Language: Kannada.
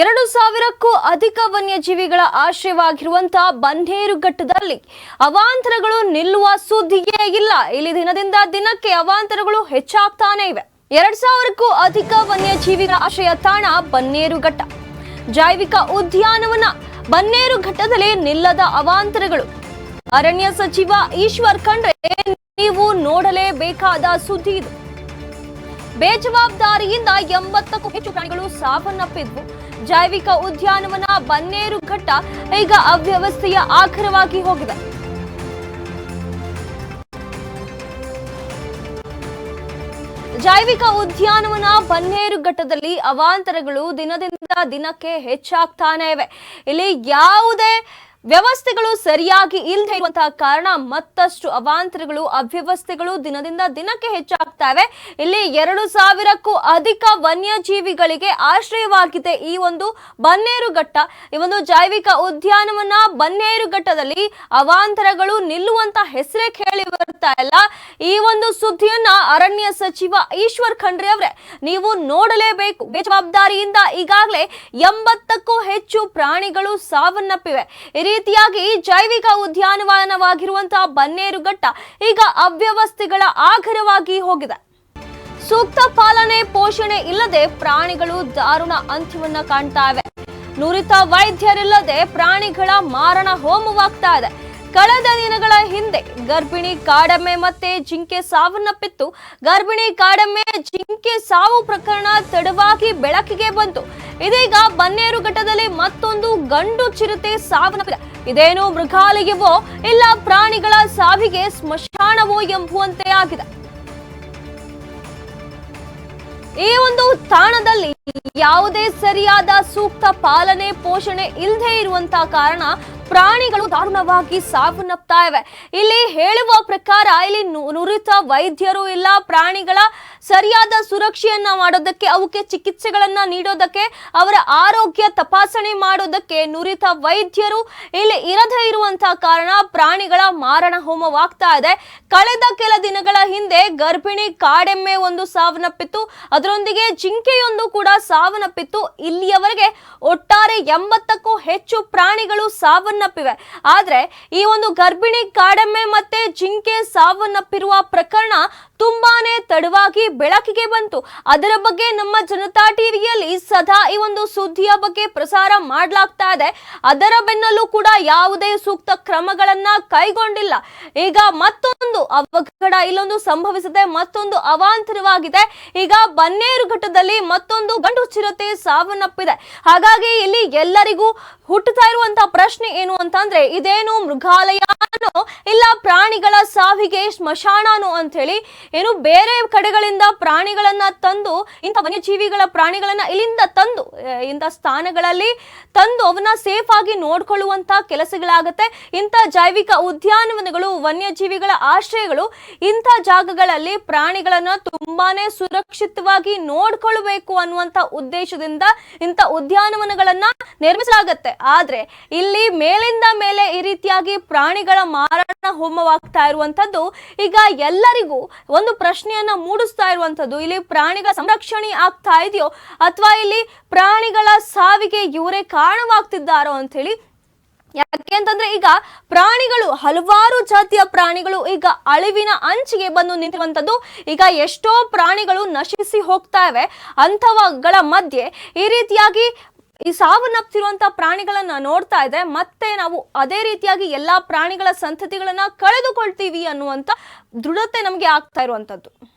ಎರಡು ಸಾವಿರಕ್ಕೂ ಅಧಿಕ ವನ್ಯಜೀವಿಗಳ ಆಶ್ರಯವಾಗಿರುವಂತಹ ಬನ್ನೇರುಘಟ್ಟದಲ್ಲಿ ಅವಾಂತರಗಳು ನಿಲ್ಲುವ ಸುದ್ದಿಯೇ ಇಲ್ಲ. ಇಲ್ಲಿ ದಿನದಿಂದ ದಿನಕ್ಕೆ ಅವಾಂತರಗಳು ಹೆಚ್ಚಾಗ್ತಾನೆ ಇವೆ. ಎರಡ್ ಸಾವಿರಕ್ಕೂ ಅಧಿಕ ವನ್ಯಜೀವಿಗಳ ಆಶ್ರಯ ತಾಣ ಬನ್ನೇರುಘಟ್ಟ ಜೈವಿಕ ಉದ್ಯಾನವನ ಬನ್ನೇರುಘಟ್ಟದಲ್ಲಿ ನಿಲ್ಲದ ಅವಾಂತರಗಳು. ಅರಣ್ಯ ಸಚಿವ ಈಶ್ವರ್ ಖಂಡ್ರೆ, ನೀವು ನೋಡಲೇಬೇಕಾದ ಸುದ್ದಿ ಇದು. ಬೇಜವಾಬ್ದಾರಿಯಿಂದ ಎಂಬತ್ತಕ್ಕೂ ಹೆಚ್ಚು ಪ್ರಾಣಿಗಳು ಸಾವನ್ನಪ್ಪಿದ್ವು. ಜೈವಿಕ ಉದ್ಯಾನವನ ಬನ್ನೇರು ಘಟ್ಟ ಈಗ ಅವ್ಯವಸ್ಥೆಯ ಆಖರವಾಗಿ ಹೋಗಿದೆ. ಜೈವಿಕ ಉದ್ಯಾನವನ ಬನ್ನೇರು ಘಟ್ಟದಲ್ಲಿ ಅವಾಂತರಗಳು ದಿನದಿಂದ ದಿನಕ್ಕೆ ಹೆಚ್ಚಾಗ್ತಾನೆ ಇವೆ. ಇಲ್ಲಿ ಯಾವುದೇ ವ್ಯವಸ್ಥೆಗಳು ಸರಿಯಾಗಿ ಇಲ್ಲದೆ ಇರುವಂತಹ ಕಾರಣ ಮತ್ತಷ್ಟು ಅವಾಂತರಗಳು, ಅವ್ಯವಸ್ಥೆಗಳು ದಿನದಿಂದ ದಿನಕ್ಕೆ ಹೆಚ್ಚಾಗ್ತಾ ಇವೆ ಇಲ್ಲಿ ಎರಡು ಸಾವಿರಕ್ಕೂ ಅಧಿಕ ವನ್ಯಜೀವಿಗಳಿಗೆ ಆಶ್ರಯವಾಗಿದೆ ಈ ಒಂದು ಬನ್ನೇರುಘಟ್ಟ ಈ ಒಂದು ಜೈವಿಕ ಉದ್ಯಾನವನ ಬನ್ನೇರುಘಟ್ಟದಲ್ಲಿ ಅವಾಂತರಗಳು ನಿಲ್ಲುವಂತ ಹೆಸರೇ ಕೇಳಿ ಬರ್ತಾ ಇಲ್ಲ. ಈ ಒಂದು ಸುದ್ದಿಯನ್ನ ಅರಣ್ಯ ಸಚಿವ ಈಶ್ವರ್ ಖಂಡ್ರೆ ಅವರೇ, ನೀವು ನೋಡಲೇಬೇಕು. ಬೇಜವಾಬ್ದಾರಿಯಿಂದ ಈಗಾಗಲೇ ಎಂಬತ್ತಕ್ಕೂ ಹೆಚ್ಚು ಪ್ರಾಣಿಗಳು ಸಾವನ್ನಪ್ಪಿವೆ. ರೀತಿಯಾಗಿ ಜೈವಿಕ ಉದ್ಯಾನವನವಾಗಿರುವಂತಹ ಬನ್ನೇರುಘಟ್ಟ ಈಗ ಅವ್ಯವಸ್ಥೆಗಳ ಆಗರವಾಗಿ ಹೋಗಿದೆ. ಸೂಕ್ತ ಪಾಲನೆ, ಪೋಷಣೆ ಇಲ್ಲದೆ ಪ್ರಾಣಿಗಳು ದಾರುಣ ಅಂತ್ಯವನ್ನ ಕಾಣ್ತಾ ಇವೆ. ನುರಿತ ವೈದ್ಯರಿಲ್ಲದೆ ಪ್ರಾಣಿಗಳ ಮಾರಣ ಹೋಮವಾಗ್ತಾ ಇದೆ. ಕಳೆದ ದಿನಗಳ ಹಿಂದೆ ಗರ್ಭಿಣಿ ಕಾಡಮ್ಮೆ ಮತ್ತೆ ಜಿಂಕೆ ಸಾವನ್ನಪ್ಪಿತ್ತು. ಗರ್ಭಿಣಿ ಕಾಡಮ್ಮೆ ಜಿಂಕೆ ಸಾವು ಪ್ರಕರಣ ತಡವಾಗಿ ಬೆಳಕಿಗೆ ಬಂತು. ಇದೀಗ ಬನ್ನೇರು ಘಟ್ಟದಲ್ಲಿ ಮತ್ತೊಂದು ಗಂಡು ಚಿರತೆ ಸಾವನ್ನಪ್ಪಿದೆ. ಇದೇನು ಮೃಗಾಲಯವೋ ಇಲ್ಲ ಪ್ರಾಣಿಗಳ ಸಾವಿಗೆ ಸ್ಮಶಾನವೋ ಎಂಬುವಂತೆ ಆಗಿದೆ. ಈ ಒಂದು ತಾಣದಲ್ಲಿ ಯಾವುದೇ ಸರಿಯಾದ ಸೂಕ್ತ ಪಾಲನೆ ಪೋಷಣೆ ಇಲ್ಲದೆ ಇರುವಂತಹ ಕಾರಣ ಪ್ರಾಣಿಗಳು ದಾರುಣವಾಗಿ ಸಾವನ್ನಪ್ತಾ ಇವೆ. ಇಲ್ಲಿ ಹೇಳುವ ಪ್ರಕಾರ ಇಲ್ಲಿ ನುರಿತ ವೈದ್ಯರು ಇಲ್ಲ, ಪ್ರಾಣಿಗಳ ಸರಿಯಾದ ಸುರಕ್ಷೆಯನ್ನ ಮಾಡೋದಕ್ಕೆ, ಅವಕ್ಕೆ ಚಿಕಿತ್ಸೆಗಳನ್ನ ನೀಡೋದಕ್ಕೆ, ಅವರ ಆರೋಗ್ಯ ತಪಾಸಣೆ ಮಾಡೋದಕ್ಕೆ ನುರಿತ ವೈದ್ಯರು ಇಲ್ಲಿ ಇರದೇ ಇರುವಂತಹ ಕಾರಣ ಪ್ರಾಣಿಗಳ ಮಾರಣ ಹೋಮವಾಗ್ತಾ ಇದೆ. ಕಳೆದ ಕೆಲ ದಿನಗಳ ಹಿಂದೆ ಗರ್ಭಿಣಿ ಕಾಡೆಮ್ಮೆ ಒಂದು ಸಾವನ್ನಪ್ಪಿತ್ತು. ಅದರೊಂದಿಗೆ ಜಿಂಕೆಯೊಂದು ಕೂಡ ಸಾವನ್ನಪ್ಪಿತ್ತು. ಇಲ್ಲಿಯವರೆಗೆ ಒಟ್ಟಾರೆ ಎಂಬತ್ತಕ್ಕೂ ಹೆಚ್ಚು ಪ್ರಾಣಿಗಳು ಸಾವನ್ನಪ್ಪಿವೆ. ಆದ್ರೆ ಈ ಒಂದು ಗರ್ಭಿಣಿ ಕಾಡೆಮ್ಮೆ ಮತ್ತೆ ಜಿಂಕೆ ಸಾವನ್ನಪ್ಪಿರುವ ಪ್ರಕರಣ ತುಂಬಾನೇ ತಡವಾಗಿ ಬೆಳಕಿಗೆ ಬಂತು. ಅದರ ಬಗ್ಗೆ ನಮ್ಮ ಜನತಾ ಟಿವಿಯಲ್ಲಿ ಸದಾ ಈ ಒಂದು ಸುದ್ದಿಯ ಬಗ್ಗೆ ಪ್ರಸಾರ ಮಾಡಲಾಗ್ತಾ ಇದೆ. ಅದರ ಬೆನ್ನಲ್ಲೂ ಕೂಡ ಯಾವುದೇ ಸೂಕ್ತ ಕ್ರಮಗಳನ್ನ ಕೈಗೊಂಡಿಲ್ಲ. ಈಗ ಮತ್ತೊಂದು ಅವಘಡ ಇಲ್ಲೊಂದು ಸಂಭವಿಸಿದೆ, ಮತ್ತೊಂದು ಅವಾಂತರವಾಗಿದೆ. ಈಗ ಬನ್ನೇರು ಘಟ್ಟದಲ್ಲಿ ಮತ್ತೊಂದು ಗಂಡು ಚಿರತೆ ಸಾವನ್ನಪ್ಪಿದೆ. ಹಾಗಾಗಿ ಇಲ್ಲಿ ಎಲ್ಲರಿಗೂ ಹುಟ್ಟುತ್ತಾ ಇರುವಂತಹ ಪ್ರಶ್ನೆ ಏನು ಅಂತಂದ್ರೆ, ಇದೇನು ಮೃಗಾಲಯನೋ ಇಲ್ಲ ಪ್ರಾಣಿಗಳ ಸಾವಿಗೆ ಸ್ಮಶಾನಾನು ಅಂತ ಹೇಳಿ ಏನು ಬೇರೆ ಕಡೆಗಳಿಂದ ಪ್ರಾಣಿಗಳನ್ನ ತಂದು ಇಂಥ ವನ್ಯಜೀವಿಗಳ ಪ್ರಾಣಿಗಳನ್ನ ಇಲ್ಲಿಂದ ತಂದು ಇಂಥ ಸ್ಥಾನಗಳಲ್ಲಿ ತಂದು ಅವನ್ನ ಸೇಫ್ ಆಗಿ ನೋಡ್ಕೊಳ್ಳುವಂತ ಕೆಲಸಗಳಾಗತ್ತೆ. ಇಂಥ ಜೈವಿಕ ಉದ್ಯಾನವನಗಳು, ವನ್ಯಜೀವಿಗಳ ಆಶ್ರಯಗಳು ಇಂಥ ಜಾಗಗಳಲ್ಲಿ ಪ್ರಾಣಿಗಳನ್ನ ತುಂಬಾನೇ ಸುರಕ್ಷಿತವಾಗಿ ನೋಡ್ಕೊಳ್ಬೇಕು ಅನ್ನುವಂತ ಉದ್ದೇಶದಿಂದ ಇಂಥ ಉದ್ಯಾನವನಗಳನ್ನ ನಿರ್ಮಿಸಲಾಗತ್ತೆ. ಆದ್ರೆ ಇಲ್ಲಿ ಮೇಲಿಂದ ಮೇಲೆ ಈ ರೀತಿಯಾಗಿ ಪ್ರಾಣಿಗಳ ಮಾರಣ ಹೋಮವಾಗ್ತಾ ಇರುವಂತದ್ದು ಈಗ ಎಲ್ಲರಿಗೂ ಒಂದು ಪ್ರಶ್ನೆಯನ್ನ ಮೂಡಿಸ್ತಾ ಇರುವಂತದ್ದು ಇಲ್ಲಿ ಪ್ರಾಣಿಗಳ ಸಂರಕ್ಷಣೆ ಆಗ್ತಾ ಇದೆಯೋ ಅಥವಾ ಇಲ್ಲಿ ಪ್ರಾಣಿಗಳ ಸಾವಿಗೆ ಇವರೇ ಕಾರಣವಾಗ್ತಿದ್ದಾರೋ ಅಂತ ಹೇಳಿ ಯಾಕೆ ಅಂತಂದ್ರೆ ಈಗ ಪ್ರಾಣಿಗಳು ಹಲವಾರು ಜಾತಿಯ ಪ್ರಾಣಿಗಳು ಈಗ ಅಳಿವಿನ ಅಂಚಿಗೆ ಬಂದು ನಿಂತಿರುವಂತದ್ದು ಈಗ ಎಷ್ಟೋ ಪ್ರಾಣಿಗಳು ನಶಿಸಿ ಹೋಗ್ತಾ ಇವೆ. ಅಂಥವಗಳ ಮಧ್ಯೆ ಈ ರೀತಿಯಾಗಿ ಈ ಸಾವನ್ನಪ್ತಿರುವಂತಹ ಪ್ರಾಣಿಗಳನ್ನ ನೋಡ್ತಾ ಇದೆ. ಮತ್ತೆ ನಾವು ಅದೇ ರೀತಿಯಾಗಿ ಎಲ್ಲಾ ಪ್ರಾಣಿಗಳ ಸಂತತಿಗಳನ್ನ ಕಳೆದುಕೊಳ್ತೀವಿ ಅನ್ನುವಂತ ದೃಢತೆ ನಮಗೆ ಆಗ್ತಾ ಇರುವಂತದ್ದು.